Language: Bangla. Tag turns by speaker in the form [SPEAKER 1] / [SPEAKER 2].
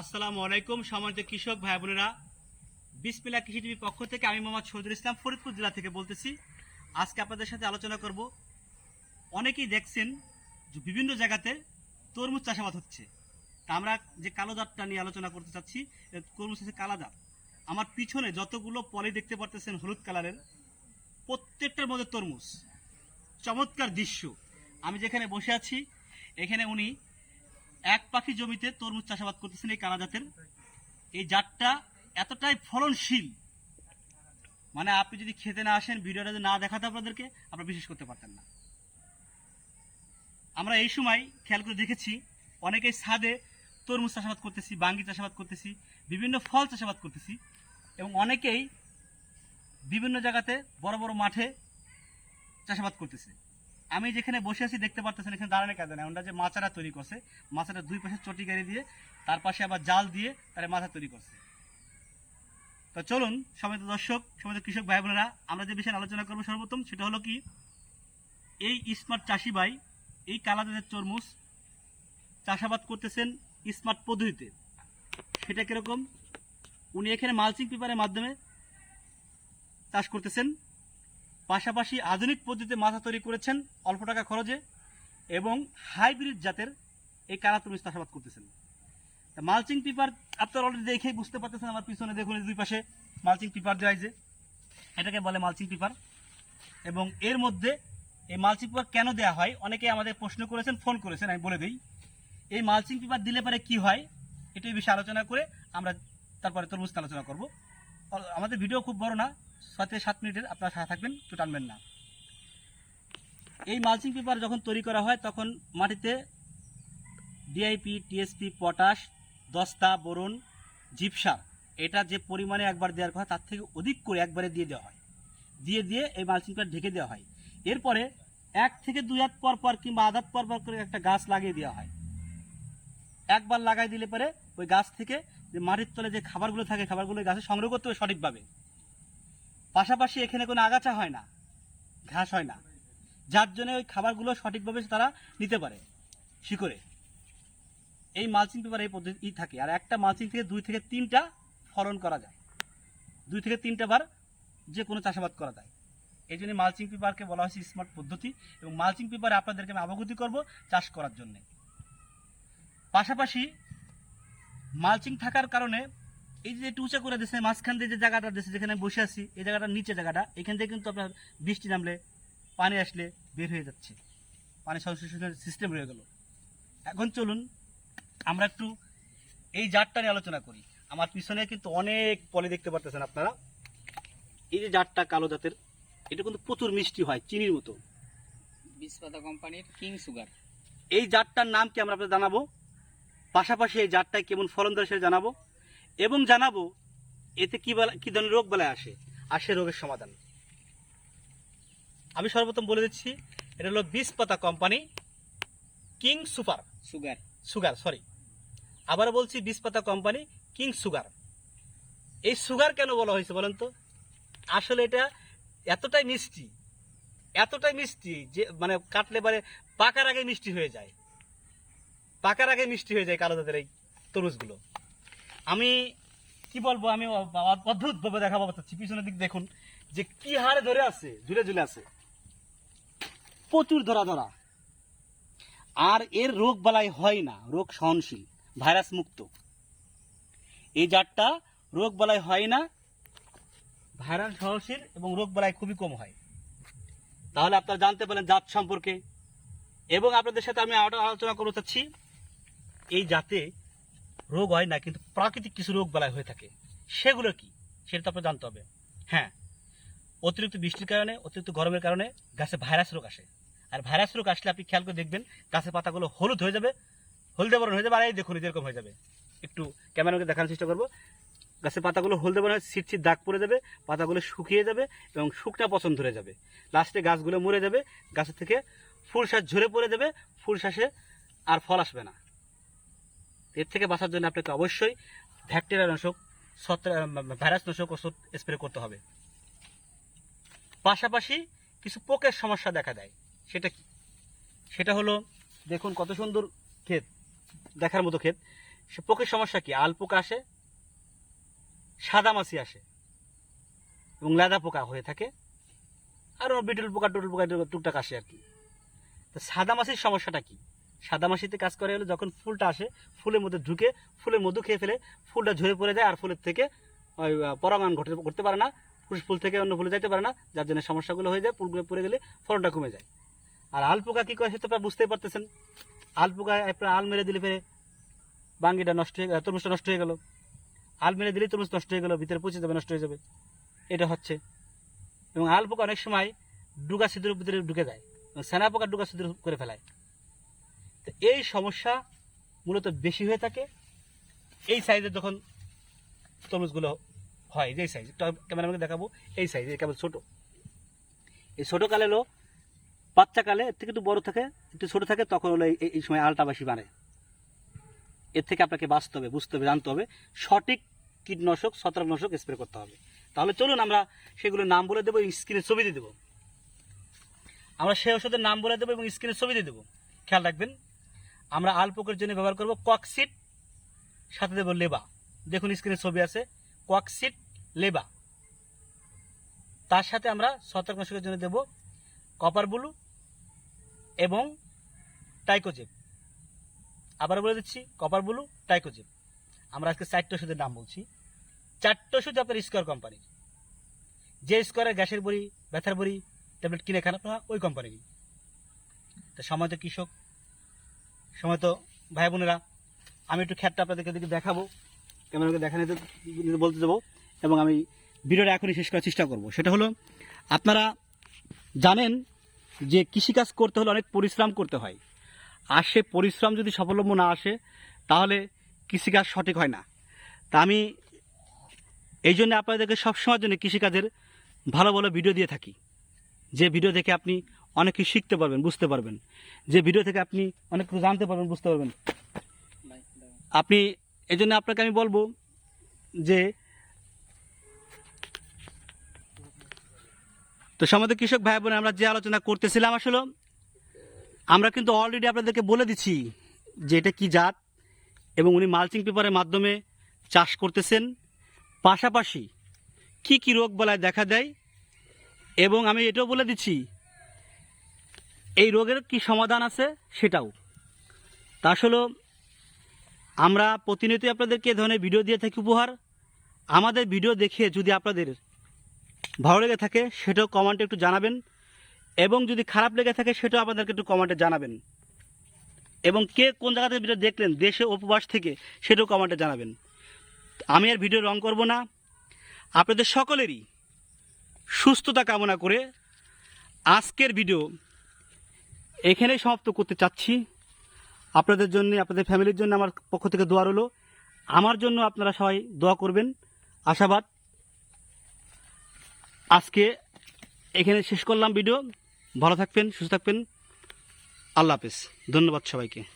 [SPEAKER 1] আসসালামু আলাইকুম সম্মানিত কৃষক ভাই বোনেরা। বিসমিল্লা কৃষি টিভির পক্ষ থেকে আমি মোহাম্মদ শহীদুল ইসলাম ফরিদপুর জেলা থেকে বলতেছি। আজকে আপনাদের সাথে আলোচনা করব। অনেকেই দেখছেন যে বিভিন্ন জায়গাতে তরমুজ চাষাবাদ হচ্ছে। তা আমরা যে কালো জাতটা নিয়ে আলোচনা করতে চাচ্ছি তরমুজ হচ্ছে কালা জাত। আমার পিছনে যতগুলো পলি দেখতে পারতেছেন হলুদ কালারের, প্রত্যেকটার মধ্যে তরমুজ। চমৎকার দৃশ্য। আমি যেখানে বসে আছি, এখানে উনি এক পাখি জমিতে তরমুজ চাষাবাদ করতেছেন এই কালা জাতের। এই জাতটা এতটাই ফলনশীল। মানে আপনি যদি খেতে না আসেন, ভিডিওটা যদি না দেখাতে আপনাদেরকে, আপনারা বিশেষ করতে পারতেন না। আমরা এই সময় খেয়াল করে দেখেছি, অনেকেই ছাদে তরমুজ চাষাবাদ করতেছি, বাঙ্গি চাষাবাদ করতেছি, বিভিন্ন ফল চাষাবাদ করতেছি এবং অনেকেই বিভিন্ন জায়গাতে বড় বড় মাঠে চাষাবাদ করতেছে। আমি যেখানে বসে আছি দেখতে পারতেছেন, এখানে দাঁড়ানো কেন না ওটা যে মাচারা তৈরি করছে মাচাটা দুই পাশে চটি গাড়ি দিয়ে, তার পাশে আবার জাল দিয়ে তারা মাথা তৈরি করছে। তো চলুন সমিত দর্শক সমিত কৃষক ভাই বোনেরা, আমরা যে বিষয়ে আলোচনা করব সর্বপ্রথম, সেটা হলো কি, এই স্মার্ট চাষি ভাই, এই কালাদের তরমুজ চাষাবাদ করতেছেন স্মার্ট পদ্ধতিতে। সেটা কীরকম? উনি এখানে মালচিং পেপারের মাধ্যমে চাষ করতেছেন। পাশাপাশি আধুনিক পদ্ধতিতে মাথা তৈরি করেছেন অল্প টাকা খরচে এবং হাইব্রিড জাতের এই কালা তরমুজ চাষাবাদ করতেছেন। মালচিং পেপার আপনারা অলরেডি দেখেই বুঝতে পারতেছেন আমার পিছনে দেখুন দুই পাশে মালচিং পেপার দেওয়া হয়েছে। এটাকে বলে মালচিং পেপার। এবং এর মধ্যে এই মালচিং পেপার কেন দেওয়া হয়? অনেকে আমাদের প্রশ্ন করেছেন, ফোন করেছেন, আমি বলে দিই। এই মালচিং পেপার দিলে পরে কি হয়? এটাই বিষয়ে আলোচনা করে আমরা তারপরে তরমুজ আলোচনা করব। আমাদের ভিডিও খুব বড় না। ছয় থেকে সাত মিনিটের আপনারা সাথে থাকবেন একটু টানবেন না। এই মালচিং পেপার যখন তৈরি করা হয়, তখন মাটিতে ডিআইপি টিএসপি পটাশ দস্তা, বোরন জিপসার এটা যে পরিমাণে একবার দেওয়ার কথা, তার থেকে অধিক করে একবারে দিয়ে দেওয়া হয়। দিয়ে দিয়ে এই মালচিং পেপার ঢেকে দেওয়া হয়। এরপরে এক থেকে দুই হাত পর পর কিংবা আধাত পর পর করে একটা গাছ লাগিয়ে দেওয়া হয়। একবার লাগাই দিলে পরে ওই গাছ থেকে যে মাটির তলে যে খাবারগুলো থাকে, খাবারগুলো গাছে সংগ্রহ করতে হবে সঠিকভাবে। পাশাপাশি এখানে কোনো আগাছা হয় না, ঘাস হয় না। যার জন্য ওই খাবারগুলো সঠিকভাবে তারা নিতে পারে, শিকড়ে। এই মালচিং পেপার এই পদ্ধতি থাকে। আর একটা মালচিং থেকে দুই থেকে তিনটা ফলন করা যায়। দুই থেকে তিনটা বার যে কোনো চাষাবাদ করা যায়। এই জন্য মালচিং পেপারকে বলা হয়েছে স্মার্ট পদ্ধতি। এবং মালচিং পেপারে আপনাদেরকে আমি অবগতি করব চাষ করার জন্যে। পাশাপাশি মালচিং থাকার কারণে এই যে একটু উঁচা করে দিয়েছে মাঝখান দিয়ে যে জায়গাটা দিয়েছে যেখানে বসে আছি এই জায়গাটার নিচে জায়গাটা এখান থেকে কিন্তু আপনার বৃষ্টি নামলে পানি আসলে বের হয়ে যাচ্ছে। পানি সংশ্লেষণের সিস্টেম রয়ে গেল। এখন চলুন আমরা একটু এই জাতটা নিয়ে আলোচনা করি। আমার পিছনে কিন্তু অনেক পলি দেখতে পারতেছেন আপনারা। এই যে জাতটা কালো জাতের এটা কিন্তু প্রচুর মিষ্টি হয় চিনির মতো।
[SPEAKER 2] বিষপাতা কোম্পানির কিং সুগার।
[SPEAKER 1] এই জাতটার নাম কি আমরা আপনাদের জানাব? পাশাপাশি এই জাতটায় কেমন ফলন দেয় সেটা জানাব? এবং জানাব এতে কি বেলা কি ধরনের রোগ বেলায় আসে আর সে রোগের সমাধান। আমি সর্বপ্রথম বলে দিচ্ছি এটা হলো বিষ পাতা company king super
[SPEAKER 2] sugar.
[SPEAKER 1] Sugar sorry আবার বলছি বিষ পাতা কোম্পানি কিং সুগার। এই সুগার কেন বলা হয়েছে বলেন তো? আসলে এটা এতটাই মিষ্টি এতটাই মিষ্টি যে মানে কাটলে পরে পাকার আগে মিষ্টি হয়ে যায়। পাকার আগে মিষ্টি হয়ে যায় কালো দাদের এই তরমুজগুলো। আমি, কি বলব, আমি অদ্ভুত ভাবে দেখাবো চাচ্ছি পিছনের দিক দেখুন, যে কি হারে ধরে আছে, ঝুলে ঝুলে আছে। প্রচুর ধরা ধরা। আর এর রোগ বালাই হয় না, রোগ সহনশীল, ভাইরাস মুক্ত। এই জাতটা রোগ বালাই হয় না, ভাইরাস সহনশীল এবং রোগ বালাই খুবই কম হয়। তাহলে আপনারা জানতে পারেন জাত সম্পর্কে। এবং আপনাদের সাথে আমি আরও আলোচনা করতে চাচ্ছি। এই জাতে রোগ হয় না, কিন্তু প্রাকৃতিক কিছু রোগ বালাই হয়ে থাকে। সেগুলো কি? সেটা তো আপনার জানতে হবে। হ্যাঁ অতিরিক্ত বৃষ্টির কারণে, অতিরিক্ত গরমের কারণে গাছে ভাইরাস রোগ আসে। আর ভাইরাস রোগ আসলে আপনি খেয়াল করে দেখবেন, গাছের পাতাগুলো হলুদ হয়ে যাবে, হলদে বরণ হয়ে যাবে, আর এই দেখুন এরকম হয়ে যাবে। একটু ক্যামেরাকে দেখানোর চেষ্টা করব। গাছের পাতাগুলো হলদে বরণ ছিট ছিট দাগ পড়ে যাবে, পাতাগুলো শুকিয়ে যাবে এবং শুকনা পছন্দ ধরে যাবে। লাস্টে গাছগুলো মরে যাবে, গাছের থেকে ফুল শ্বাস ঝরে পড়ে যাবে, ফুল শ্বাসে আর ফল আসবে না। এর থেকে বাঁচার জন্য আপনাকে অবশ্যই ব্যাকটেরিয়া নাশক ভাইরাস নাশক ওষুধ স্প্রে করতে হবে। পাশাপাশি কিছু পোকের সমস্যা দেখা দেয়। সেটা কি? সেটা হলো, দেখুন কত সুন্দর ক্ষেত, দেখার মতো ক্ষেত। সে পোকের সমস্যা কি? আল পোকা আসে সাদা মাছি আসে, এবং লাদা পোকা হয়ে থাকে, আর বিটল পোকা, টুটল পোকা টুকটাক আসে আর কি। তো সাদা মাছির সমস্যাটা কি? সাদা মাছিতে কাজ করে হলো যখন ফুলটা আসে, ফুলের মধ্যে ঢুকে ফুলের মধু খেয়ে ফেলে, ফুলটা ঝরে পড়ে যায় আর ফুলের থেকে ওই পরাগায়ন ঘটে করতে পারে না, ফুল ফুল থেকে অন্য ফুলে যাইতে পারে না, যার জন্য সমস্যাগুলো হয়ে যায়, ফুলগুলো পড়ে গেলে ফলনটা কমে যায়। আর আল পোকা কী করে সেটা আপনারা বুঝতেই পারতেছেন। আল পোকা আপনার আল মেরে দিলে ফেরে বাঙ্গিটা নষ্ট হয়ে গেল তরমুজটা নষ্ট হয়ে গেল। আল মেরে দিলেই তরমুজ নষ্ট হয়ে গেল, ভিতরে পচে যাবে, নষ্ট হয়ে যাবে। এটা হচ্ছে। এবং আল পোকা অনেক সময় ডুগা সিঁদুর ভিতরে ঢুকে যায়, এবং সেনা পোকা ডুগা সিঁদুর করে ফেলায়। তো এই সমস্যা মূলত বেশি হয়ে থাকে। এই সাইজের যখন তরমুজগুলো হয়, যে সাইজ ক্যামেরাম্যানকে দেখাবো, এই সাইজ কেবল ছোটো। এই ছোট কালে হলো বাচ্চা কালে এর থেকে একটু বড় থাকে, একটু ছোট থাকে, তখন হলো এই- এই সময় আলটা বেশি বাড়ে। এর থেকে আপনাকে বাঁচতে হবে, বুঝতে হবে, জানতে হবে, সঠিক কীটনাশক, ছত্রাকনাশক স্প্রে করতে হবে। তাহলে চলুন আমরা সেগুলোর নাম বলে দেবো এবং স্ক্রিনে ছবি দিয়ে দেবো। আমরা সেই ওষুধের নাম বলে দেবো এবং স্ক্রিনে ছবি দিয়ে দেবো। খেয়াল রাখবেন আমরা আলপোকের জন্য ব্যবহার করব ককসিট সাথে দেবো লেবা। দেখুন স্ক্রিনে ছবি আছে ককসিট লেবা। তার সাথে আমরা ছত্রাকনাশকের জন্য দেব কপার ব্লু এবং টাইকোজেব। আবার বলে দিচ্ছি, কপার ব্লু, টাইকোজেব। আমরা আজকে চারটে ওষুধের নাম বলছি। চারটে ওষুধ আপনার স্কোয়ার কোম্পানির যে স্কোয়ারের গ্যাসের বড়ি, ব্যথার বড়ি, ট্যাবলেট কিনে খান ওই কোম্পানিরই তো সময় কৃষক। সময় তো ভাই বোনেরা, আমি একটু খ্যাটটা আপনাদেরকে দিকে দেখাবো, ক্যামেরাকে দেখা নিতে বলতে দেবো, এবং আমি ভিডিওটা এখনই শেষ করার চেষ্টা করব। সেটা হলো, আপনারা জানেন যে কৃষিকাজ করতে হলে অনেক পরিশ্রম করতে হয়। আর সে পরিশ্রম যদি সাফল্য না আসে, তাহলে কৃষিকাজ সঠিক হয় না। তা আমি এই জন্য আপনাদেরকে সবসময়ের জন্য কৃষিকাজের ভালো ভালো ভিডিও দিয়ে থাকি। যে ভিডিও দেখে আপনি অনেক কিছু শিখতে পারবেন, বুঝতে পারবেন। যে ভিডিও থেকে আপনি অনেক কিছু জানতে পারবেন, বুঝতে পারবেন। আপনি এই জন্য আপনাকে আমি বলব যে, তো সমাজে কৃষক ভাই বোন আমরা যে আলোচনা করতেছিলাম আসলে, আমরা কিন্তু অলরেডি আপনাদেরকে বলে দিচ্ছি যে এটা কি জাত এবং উনি মালচিং পেপারের মাধ্যমে চাষ করতেছেন। পাশাপাশি কি কি রোগ বলায় দেখা দেয় এবং আমি এটাও বলে দিচ্ছি এই রোগের কি সমাধান আছে? সেটাও। তা আসলে আমরা প্রতিনিয়তই আপনাদেরকে এ ধরনের ভিডিও দিয়ে থাকি উপহার। আমাদের ভিডিও দেখে যদি আপনাদের ভালো লেগে থাকে, সেটাও কমেন্টে একটু জানাবেন। এবং যদি খারাপ লেগে থাকে, সেটাও আপনাদেরকে একটু কমেন্টে জানাবেন। এবং কে কোন জায়গা থেকে ভিডিও দেখলেন, দেশে উপবাস থেকে, সেটাও কমেন্টে জানাবেন। আমি আর ভিডিও রং করব না। আপনাদের সকলেরই সুস্থতা কামনা করে আজকের ভিডিও এখানেই সমাপ্ত করতে চাচ্ছি। আপনাদের জন্য, আপনাদের ফ্যামিলির জন্য আমার পক্ষ থেকে দোয়া রলো আমার জন্য আপনারা সবাই দোয়া করবেন। আশাবাদ। আজকে এখানে শেষ করলাম ভিডিও। ভালো থাকবেন, সুস্থ থাকবেন। আল্লাহ হাফেজ। ধন্যবাদ সবাইকে।